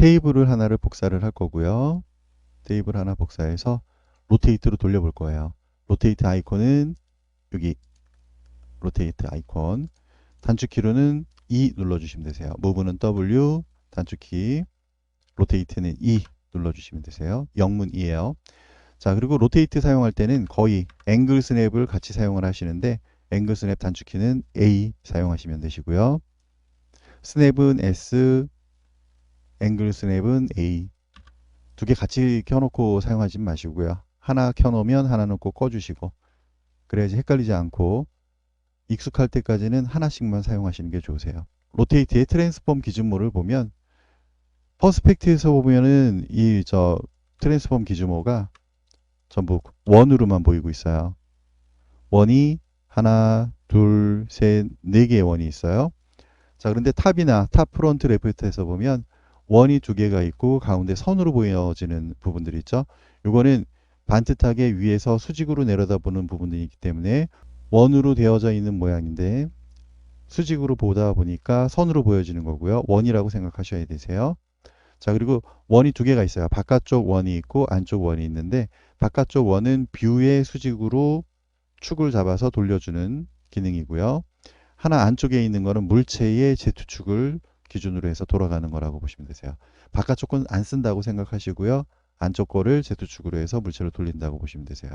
테이블을 하나를 복사를 할 거고요. 테이블 하나 복사해서 로테이트로 돌려볼 거예요. 로테이트 아이콘은 여기 로테이트 아이콘 단축키로는 E 눌러주시면 되세요. 무브는 W 단축키 로테이트는 E 눌러주시면 되세요. 영문 E예요. 자 그리고 로테이트 사용할 때는 거의 앵글 스냅을 같이 사용을 하시는데 앵글 스냅 단축키는 A 사용하시면 되시고요. 스냅은 S, 앵글 스냅은 A 두 개 같이 켜놓고 사용하지 마시고요. 하나 켜놓으면 하나는 꼭 꺼주시고 그래야지 헷갈리지 않고 익숙할 때까지는 하나씩만 사용하시는 게 좋으세요. 로테이트의 트랜스폼 기준모를 보면 퍼스펙트에서 보면은 이 저 트랜스폼 기준모가 전부 원으로만 보이고 있어요. 원이 하나, 둘, 셋, 네 개의 원이 있어요. 자, 그런데 탑이나 탑 프론트 레프트에서 보면 원이 두 개가 있고 가운데 선으로 보여지는 부분들이 있죠. 이거는 반듯하게 위에서 수직으로 내려다보는 부분들이 있기 때문에 원으로 되어져 있는 모양인데 수직으로 보다 보니까 선으로 보여지는 거고요. 원이라고 생각하셔야 되세요. 자, 그리고 원이 두 개가 있어요. 바깥쪽 원이 있고 안쪽 원이 있는데 바깥쪽 원은 뷰의 수직으로 축을 잡아서 돌려주는 기능이고요. 하나 안쪽에 있는 거는 물체의 Z축을 기준으로 해서 돌아가는 거라고 보시면 되세요. 바깥쪽 건 안 쓴다고 생각하시고요. 안쪽 거를 Z축으로 해서 물체를 돌린다고 보시면 되세요.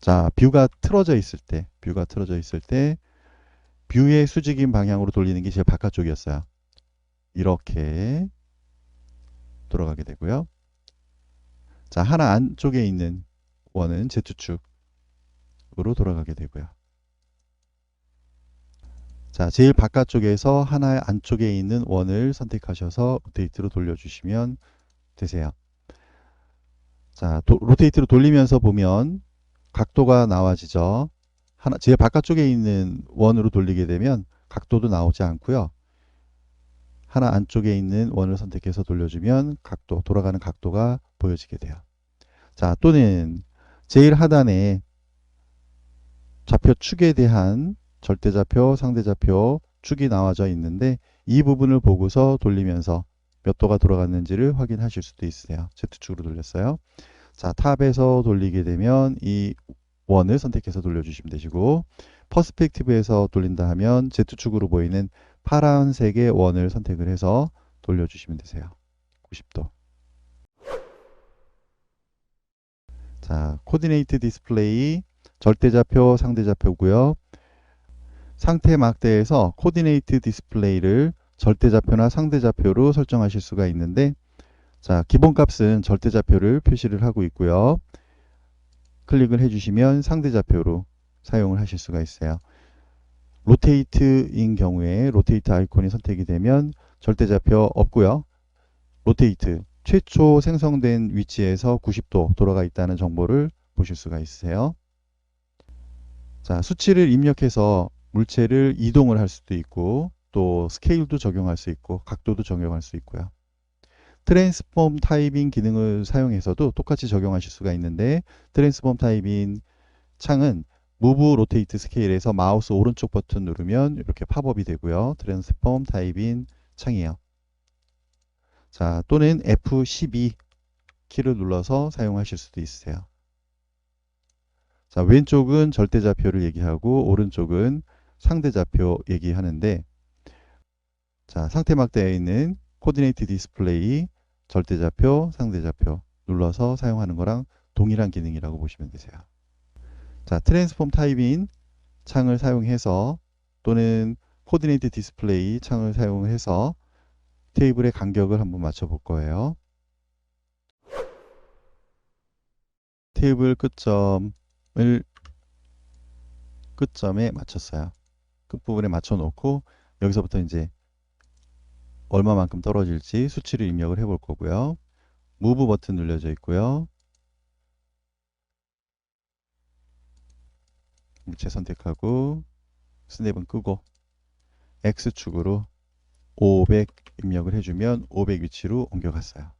자, 뷰가 틀어져 있을 때, 뷰가 틀어져 있을 때 뷰의 수직인 방향으로 돌리는 게 제일 바깥쪽이었어요. 이렇게 돌아가게 되고요. 자, 하나 안쪽에 있는 원은 Z축으로 돌아가게 되고요. 자, 제일 바깥쪽에서 하나 안쪽에 있는 원을 선택하셔서 로테이트로 돌려주시면 되세요. 자, 도, 로테이트로 돌리면서 보면 각도가 나와지죠. 하나, 제일 바깥쪽에 있는 원으로 돌리게 되면 각도도 나오지 않고요. 하나 안쪽에 있는 원을 선택해서 돌려주면 각도, 돌아가는 각도가 보여지게 돼요. 자, 또는 제일 하단에 좌표 축에 대한 절대좌표, 상대좌표 축이 나와져 있는데 이 부분을 보고서 돌리면서 몇 도가 돌아갔는지를 확인하실 수도 있으세요. Z축으로 돌렸어요. 자, 탑에서 돌리게 되면 이 원을 선택해서 돌려주시면 되시고 퍼스펙티브에서 돌린다 하면 Z축으로 보이는 파란색의 원을 선택을 해서 돌려주시면 되세요. 90도. 자, 코디네이트 디스플레이 절대좌표, 상대좌표고요. 상태 막대에서 코디네이트 디스플레이를 절대좌표나 상대좌표로 설정하실 수가 있는데 자, 기본값은 절대좌표를 표시를 하고 있고요. 클릭을 해주시면 상대좌표로 사용을 하실 수가 있어요. 로테이트인 경우에 로테이트 아이콘이 선택이 되면 절대좌표 없고요. 로테이트 최초 생성된 위치에서 90도 돌아가 있다는 정보를 보실 수가 있으세요. 자, 수치를 입력해서 물체를 이동을 할 수도 있고 또 스케일도 적용할 수 있고 각도도 적용할 수 있고요. 트랜스폼 타입인 기능을 사용해서도 똑같이 적용하실 수가 있는데 트랜스폼 타입인 창은 무브 로테이트 스케일에서 마우스 오른쪽 버튼 누르면 이렇게 팝업이 되고요. 트랜스폼 타입인 창이에요. 자, 또는 F12 키를 눌러서 사용하실 수도 있으세요. 자, 왼쪽은 절대좌표를 얘기하고 오른쪽은 상대좌표 얘기하는데 자, 상태 막대에 있는 코디네이트 디스플레이 절대좌표, 상대좌표 눌러서 사용하는 거랑 동일한 기능이라고 보시면 되세요. 자, 트랜스폼 타입인 창을 사용해서 또는 코디네이트 디스플레이 창을 사용해서 테이블의 간격을 한번 맞춰 볼 거예요. 테이블 끝점을 끝점에 맞췄어요. 끝부분에 맞춰 놓고 여기서부터 이제 얼마만큼 떨어질지 수치를 입력을 해볼 거고요. 무브 버튼 눌려져 있고요. 물체 선택하고 스냅은 끄고 X축으로 500 입력을 해주면 500 위치로 옮겨갔어요.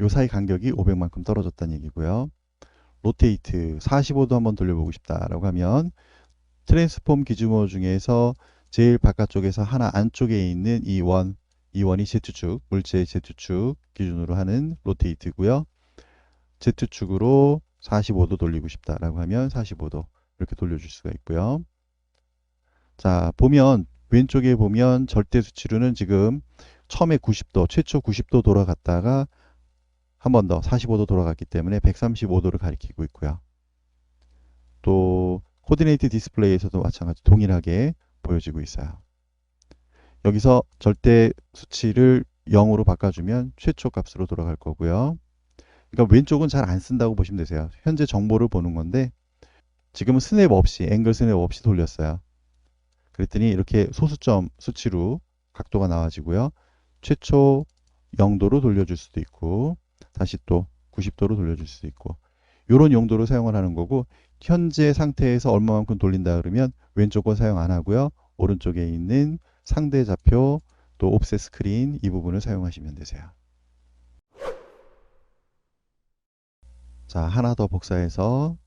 요 사이 간격이 500만큼 떨어졌다는 얘기고요. 로테이트 45도 한번 돌려보고 싶다라고 하면 트랜스폼 기준모 중에서 제일 바깥쪽에서 하나 안쪽에 있는 이 원, E1이 Z축, 물체의 Z축 기준으로 하는 로테이트고요. Z축으로 45도 돌리고 싶다라고 하면 45도 이렇게 돌려줄 수가 있고요. 자, 보면 왼쪽에 보면 절대 수치로는 지금 처음에 90도, 최초 90도 돌아갔다가 한 번 더 45도 돌아갔기 때문에 135도를 가리키고 있고요. 또 코디네이트 디스플레이에서도 마찬가지 동일하게 보여지고 있어요. 여기서 절대 수치를 0으로 바꿔주면 최초 값으로 돌아갈 거고요. 그러니까 왼쪽은 잘 안 쓴다고 보시면 되세요. 현재 정보를 보는 건데 지금은 스냅 없이 앵글 스냅 없이 돌렸어요. 그랬더니 이렇게 소수점 수치로 각도가 나와지고요. 최초 0도로 돌려줄 수도 있고 다시 또 90도로 돌려줄 수도 있고 이런 용도로 사용을 하는 거고 현재 상태에서 얼마만큼 돌린다 그러면 왼쪽 거 사용 안 하고요. 오른쪽에 있는 상대 좌표 또 옵셋 스크린 이 부분을 사용하시면 되세요. 자, 하나 더 복사해서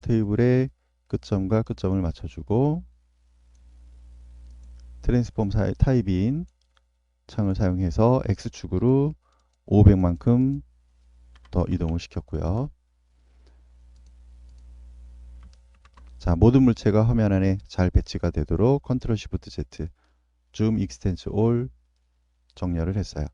테이블의 끝점과 끝점을 맞춰주고 트랜스폼 사- 타입인 창을 사용해서 X축으로 500만큼 더 이동을 시켰고요. 자, 모든 물체가 화면 안에 잘 배치가 되도록 컨트롤 시프트 Z 줌 익스텐스 올 정렬을 했어요.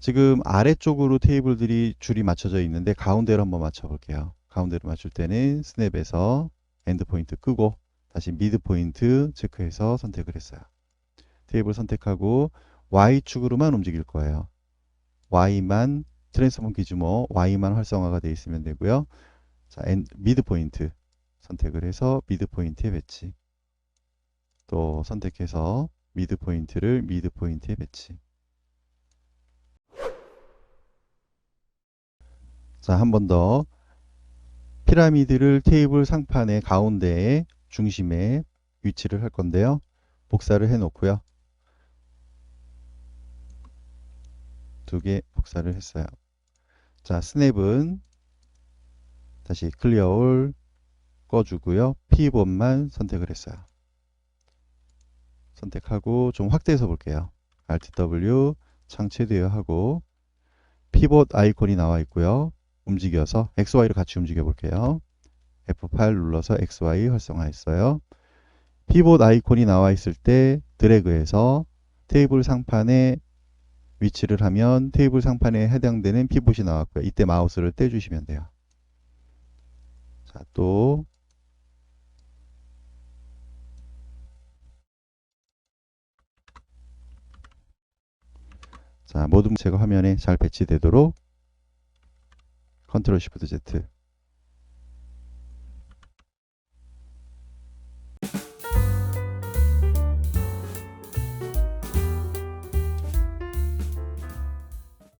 지금 아래쪽으로 테이블들이 줄이 맞춰져 있는데 가운데로 한번 맞춰 볼게요. 가운데로 맞출 때는 스냅에서 엔드 포인트 끄고 다시 미드 포인트 체크해서 선택을 했어요. 테이블 선택하고 Y축으로만 움직일 거예요. Y만 트랜스폼 기준모 Y만 활성화가 되어 있으면 되고요. 자, 엔, 미드 포인트 선택을 해서 미드 포인트에 배치. 또 선택해서 미드 포인트를 미드 포인트에 배치. 자, 한 번 더 피라미드를 테이블 상판의 가운데에 중심에 위치를 할 건데요. 복사를 해 놓고요. 두 개 복사를 했어요. 자, 스냅은 다시 클리어 올 꺼주고요. 피봇만 선택을 했어요. 선택하고 좀 확대해서 볼게요. Alt W 창 최대화하고 피봇 아이콘이 나와 있고요. 움직여서 XY를 같이 움직여 볼게요. F8 눌러서 XY 활성화했어요. 피봇 아이콘이 나와 있을 때 드래그해서 테이블 상판에 위치를 하면 테이블 상판에 해당되는 피봇이 나왔고요. 이때 마우스를 떼주시면 돼요. 자, 또 자, 모든 물체가 화면에 잘 배치되도록 컨트롤 시프트 Z